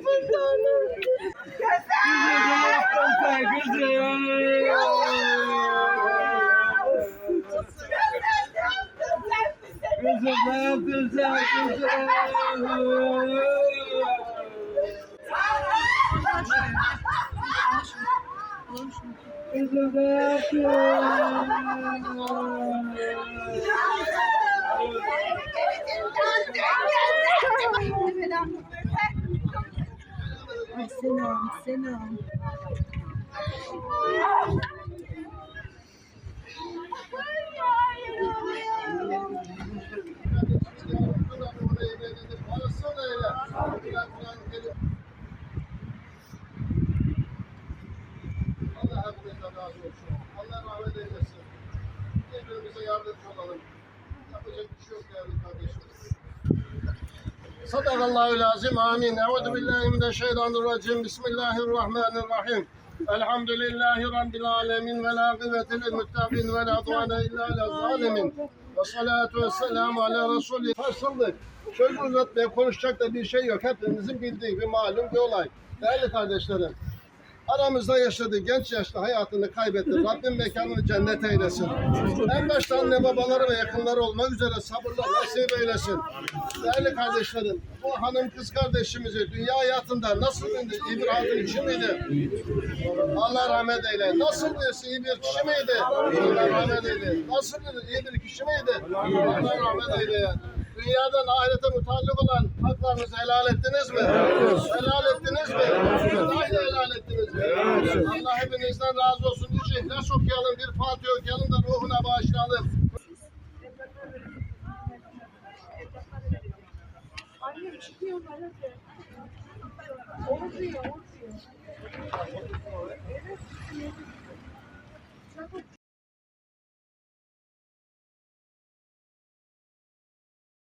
Kızım güzel güzel. Kızım ne yapıyorsun? Kızım ne yapıyorsun? Ay selam, selam. Allah hepinizden razı olsun. Allah rahmet eylesin. Birbirimize yardımcı olalım. Yapacak bir şey yok değerli kardeşim. Sadakallahu lazim. Amin. Euzu billahi mineşşeytanirracim. Bismillahirrahmanirrahim. Elhamdülillahi Rabbil alemin ve la kıvvete lil muttaqin ve la duane illa ala zalimin. Ve salatu ve selamu ala Resulü. Sarsıldık. Söz uzatmaya konuşacak da bir şey yok. Hepimizin bildiği bir malum bir olay. Değerli kardeşlerim. Aramızda yaşadığı genç yaşta hayatını kaybetti. Rabbim mekanını cennet eylesin. En başta anne babaları ve yakınları olmak üzere sabırla nasip eylesin. Değerli kardeşlerim, bu hanım kız kardeşimizi dünya hayatında nasıl bir İbrahim kişi miydi? Allah rahmet eyle. Nasıl birisi iyi bir kişi miydi? Allah rahmet eyle. Nasıl bir iyi bir kişi miydi? Allah rahmet eyle dünyadan ahirete mutallık olan haklarınızı helal ettiniz mi? Evet. Helal ettiniz mi? Evet. Vallahi helal ettiniz mi? Evet. Allah hepinizden razı olsun. Üç ihlas okuyalım, bir Fatiha okuyalım da ruhuna bağışlayalım. Çıkıyor